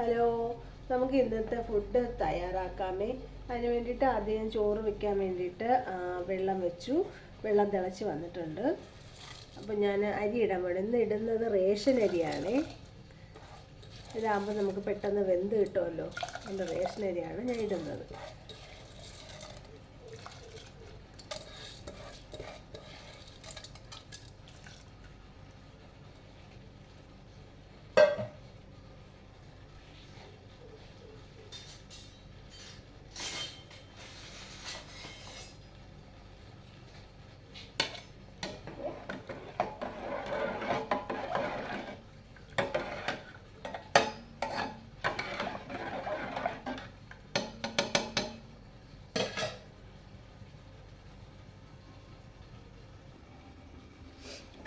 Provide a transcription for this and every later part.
Hello നമുക്ക് ഇന്നത്തെ food തയ്യാറാക്കാമേ. അതിന് വേണ്ടിയിട്ട് ആദ്യം ചോറ് വെക്കാൻ വേണ്ടിയിട്ട് വെള്ളം വെച്ചു. വെള്ളം തിളച്ച് വന്നിട്ടുണ്ട്. അപ്പം ഞാൻ അരി ഇടാൻ വേണം ഇന്ന് ഇടുന്നത് റേഷൻ അരിയാണേ. ഇതാകുമ്പോൾ നമുക്ക് പെട്ടെന്ന് വെന്ത് കിട്ടുമല്ലോ. എന്റെ റേഷൻ അരിയാണ് ഞാൻ ഇടുന്നത്.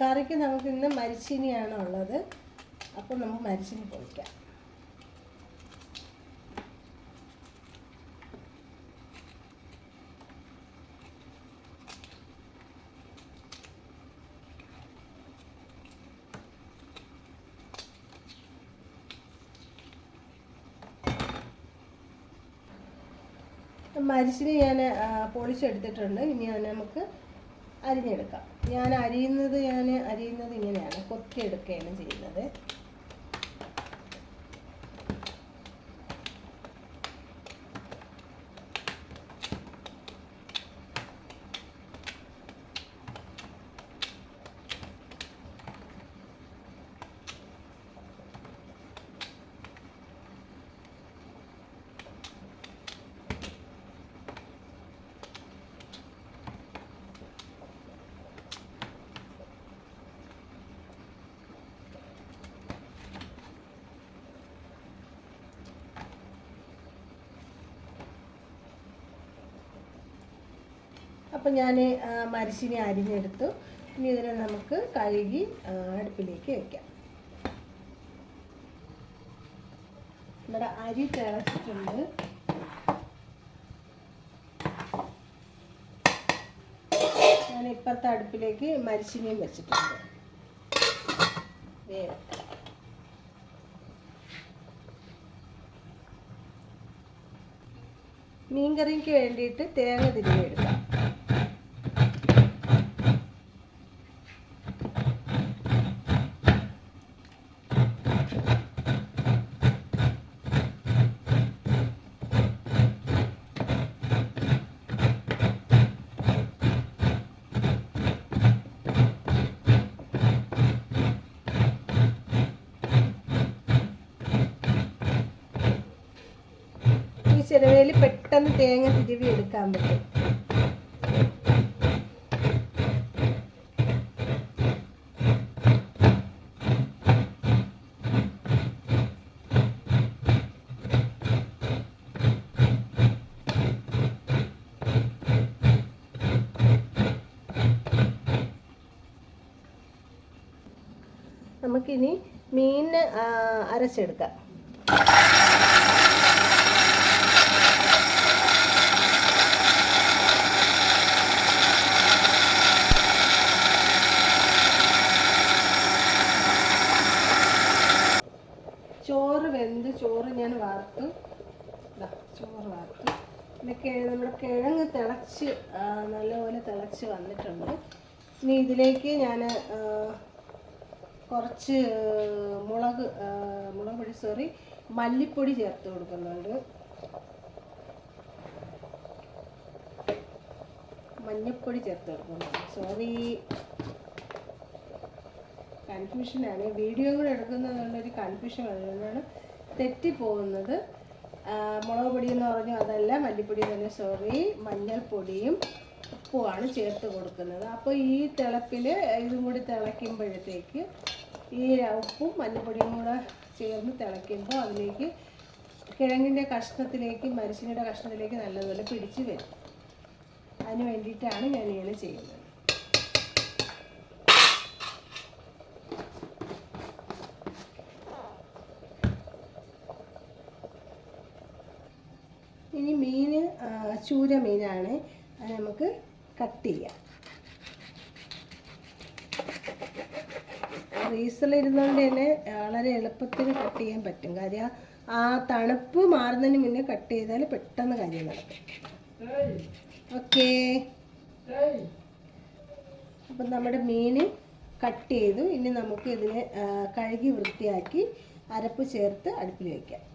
കറിക്ക് നമുക്ക് ഇന്ന് മരിച്ചിനിയാണ് ഉള്ളത്. അപ്പോൾ നമുക്ക് മരിച്ചിനി പൊളിക്കാം. മരിച്ചിനി ഞാൻ പൊളിച്ചെടുത്തിട്ടുണ്ട്. ഇനി അത് നമുക്ക് അരിഞ്ഞെടുക്കാം. ഞാൻ അരിയുന്നത് ഞാൻ അരിയുന്നത് ഇങ്ങനെയാണ്. കൊത്തിയെടുക്കുകയാണ് ചെയ്യുന്നത്. അപ്പം ഞാൻ മരിശിനി അരിഞ്ഞെടുത്തു. ഇനി ഇതിനെ നമുക്ക് കഴുകി അടുപ്പിലേക്ക് വയ്ക്കാം നമ്മുടെ അരി തിളച്ചിട്ടുണ്ട്. ഞാൻ ഇപ്പുറത്തെ അടുപ്പിലേക്ക് മരിച്ചിനിയും വെച്ചിട്ടുണ്ട്. വേവട്ടെ മീൻകറിക്ക് വേണ്ടിയിട്ട് തേങ്ങ തിരികെ എടുക്കാം ഈ ചിലവേൽ പെട്ടെന്ന് തേങ്ങ തിരുവി എടുക്കാൻ പറ്റും. നമുക്കിനി മീനിന് അരച്ചെടുക്കാം. ചോറ് വെന്ത് ചോറ് ഞാൻ വാർത്തു ദാ, ചോറ് വാർത്തു പിന്നെ നമ്മുടെ കിഴങ്ങ് തിളച്ച് നല്ലപോലെ തിളച്ച് വന്നിട്ടുണ്ട്. ഇനി ഇതിലേക്ക് ഞാൻ കുറച്ച് മുളക് മുളക് പൊടി സോറി മല്ലിപ്പൊടി ചേർത്ത് കൊടുക്കുന്നുണ്ട്. മഞ്ഞപ്പൊടി ചേർത്ത് കൊടുക്കുന്നുണ്ട്. സോറി. കൺഫ്യൂഷനാണ് വീഡിയോ കൂടെ എടുക്കുന്നത് കൊണ്ടൊരു കൺഫ്യൂഷൻ വരുന്നതാണ് തെറ്റിപ്പോകുന്നത്. മുളക് പൊടി എന്ന് പറഞ്ഞു അതല്ല. മല്ലിപ്പൊടി തന്നെ സോറി മഞ്ഞൾപ്പൊടിയും ഉപ്പുമാണ് ചേർത്ത് കൊടുക്കുന്നത്. അപ്പോൾ ഈ തിളപ്പിൽ ഇതും കൂടി തിളയ്ക്കുമ്പോഴത്തേക്ക് ഈ ഉപ്പും മഞ്ഞൾപ്പൊടിയും കൂടെ ചേർന്ന് തിളയ്ക്കുമ്പോൾ അതിലേക്ക് കിഴങ്ങിന്റെ കഷ്ണത്തിലേക്ക് മരിച്ചിനിയുടെ കഷ്ണത്തിലേക്ക് നല്ലതുപോലെ പിടിച്ച് വരും. അതിന് വേണ്ടിയിട്ടാണ് ഞാൻ ഇങ്ങനെ ചെയ്യുന്നത് ഇനി മീൻ ചൂര മീനാണ്. അത് നമുക്ക് കട്ട് ചെയ്യാം. ഫ്രീസറിൽ ഇരുന്നുകൊണ്ട് തന്നെ വളരെ എളുപ്പത്തിൽ കട്ട് ചെയ്യാൻ പറ്റും. കാര്യം ആ തണുപ്പ് മാറുന്നതിന് മുന്നേ കട്ട് ചെയ്താൽ പെട്ടെന്ന് കാര്യം നടക്കും. ഓക്കേ. അപ്പം നമ്മുടെ മീൻ കട്ട് ചെയ്തു. ഇനി നമുക്ക് ഇതിനെ കഴുകി വൃത്തിയാക്കി അരപ്പ് ചേർത്ത് അടുപ്പിൽ വയ്ക്കാം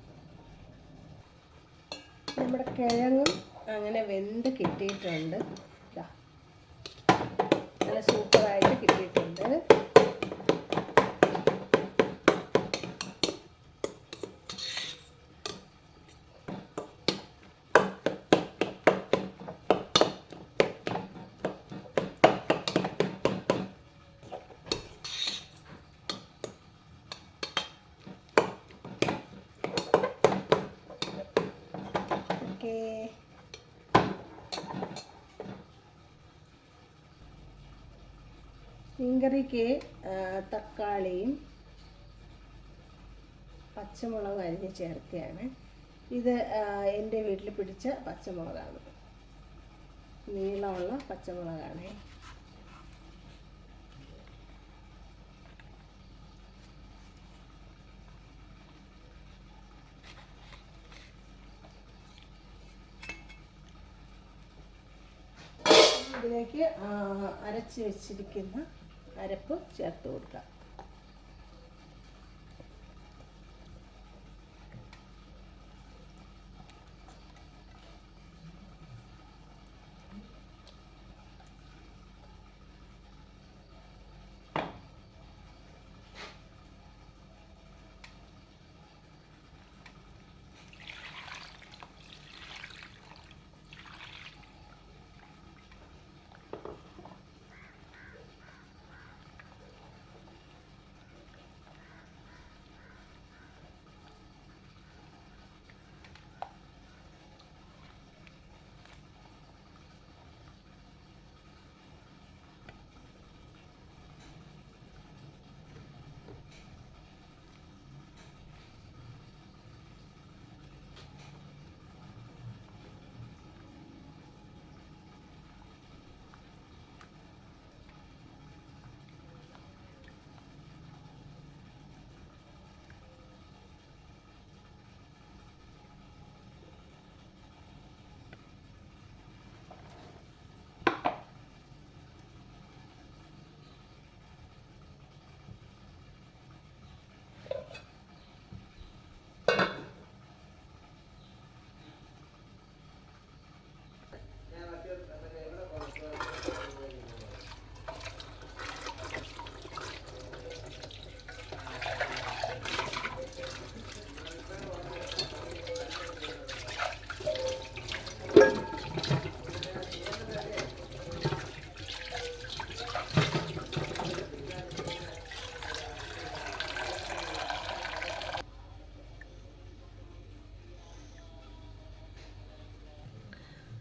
നമ്മുടെ കിഴങ്ങും അങ്ങനെ വെന്ത് കിട്ടിയിട്ടുണ്ട്. നല്ല സൂപ്പറായിട്ട് കിട്ടിയിട്ടുണ്ട് ഓക്കേ മീൻകറിക്ക് തക്കാളിയും പച്ചമുളകും അരിഞ്ഞ് ചേർക്കുകയാണ്. ഇത് എന്റെ വീട്ടിൽ പിടിച്ച പച്ചമുളകാണ്. നീളമുള്ള പച്ചമുളകാണ്. ഇതിലേക്ക് അരച്ച് വെച്ചിരിക്കുന്ന അരപ്പ് ചേർത്ത് കൊടുക്കാം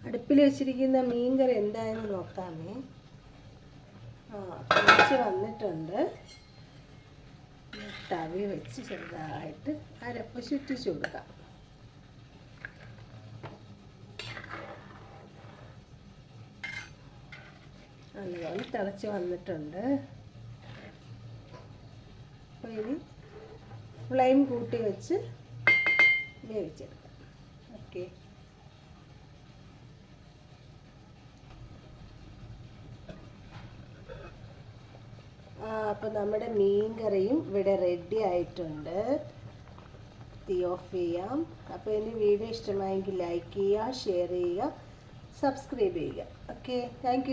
അടുപ്പിൽ വെച്ചിരിക്കുന്ന മീൻകറി എന്തായെന്ന് നോക്കാമേ. ആ തിരിച്ച് വന്നിട്ടുണ്ട്. തവി വെച്ച് ചെറുതായിട്ട് അരപ്പ് ചുറ്റിച്ച് കൊടുക്കാം നല്ലപോലെ തിളച്ച് വന്നിട്ടുണ്ട്. അപ്പോൾ ഇനി ഫ്ലെയിം കൂട്ടി വെച്ച് വേവിച്ചെടുക്കാം. ഓക്കെ ആ അപ്പോൾ നമ്മുടെ മീൻ കറിയും ഇവിടെ റെഡി ആയിട്ടുണ്ട്. തീ ഓഫ് ചെയ്യാം. അപ്പോൾ ഇനി വീഡിയോ ഇഷ്ടമായെങ്കിൽ ലൈക്ക് ചെയ്യുക ഷെയർ ചെയ്യുക സബ്സ്ക്രൈബ് ചെയ്യുക. Okay thank